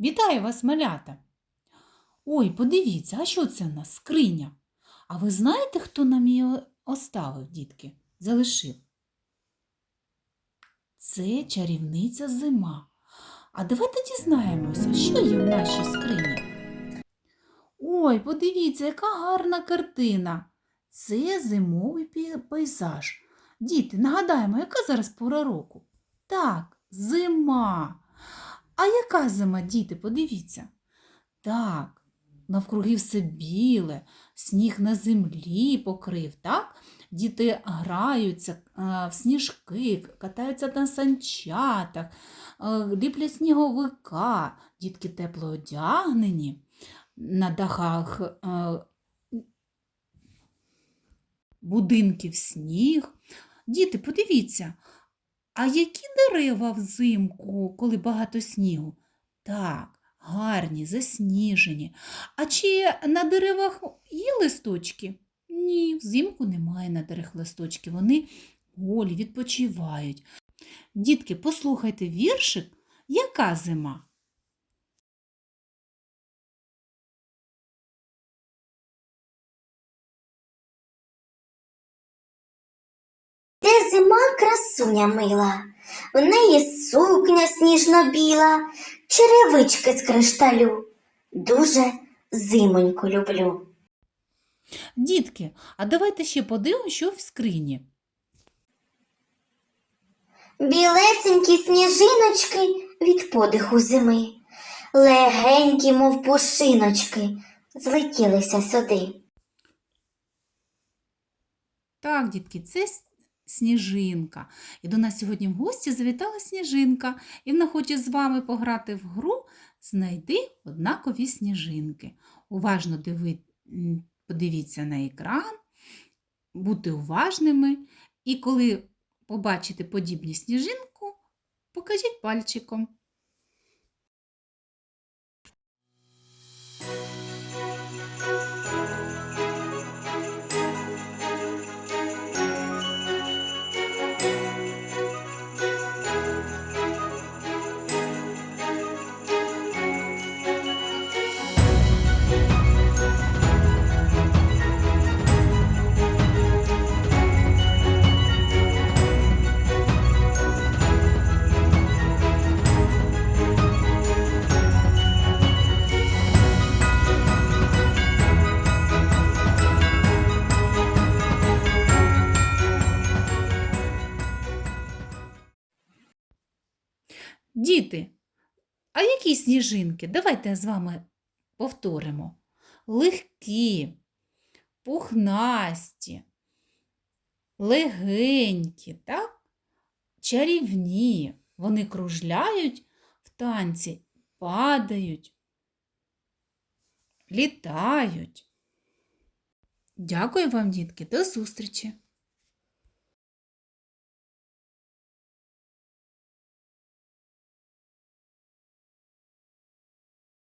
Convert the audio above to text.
Вітаю вас, малята! Ой, подивіться, а що це в нас? Скриня. А ви знаєте, хто нам її оставив, дітки? Залишив? Це чарівниця зима. А давайте дізнаємося, що є в нашій скрині. Ой, подивіться, яка гарна картина. Це зимовий пейзаж. Діти, нагадаємо, яка зараз пора року? Так, зима. А яка зима, діти, подивіться. Так, навкруги все біле, сніг на землі покрив, так? Діти граються е, в сніжки, катаються на санчатах, е, ліплять сніговика, дітки тепло одягнені, на дахах е, будинків сніг. Діти, подивіться, а які дерева взимку, коли багато снігу? Так, гарні, засніжені. А чи на деревах є листочки? Ні, взимку немає на деревах листочки. Вони голі, відпочивають. Дітки, послухайте віршик, яка зима? Зима красуня мила, в неї сукня сніжно-біла, черевички з кришталю. Дуже зимоньку люблю. Дітки, а давайте ще подивимося, що в скрині. Білесенькі сніжиночки від подиху зими, легенькі, мов пушиночки, злетілися сюди. Так, дітки, це сніжинка. І до нас сьогодні в гості завітала сніжинка, і вона хоче з вами пограти в гру Знайди однакові сніжинки. Уважно диви... подивіться на екран, будьте уважними. І коли побачите подібні сніжинку, покажіть пальчиком. Діти, а які сніжинки? Давайте з вами повторимо. Легкі, пухнасті, легенькі, так? чарівні. Вони кружляють в танці, падають, літають. Дякую вам, дітки, до зустрічі!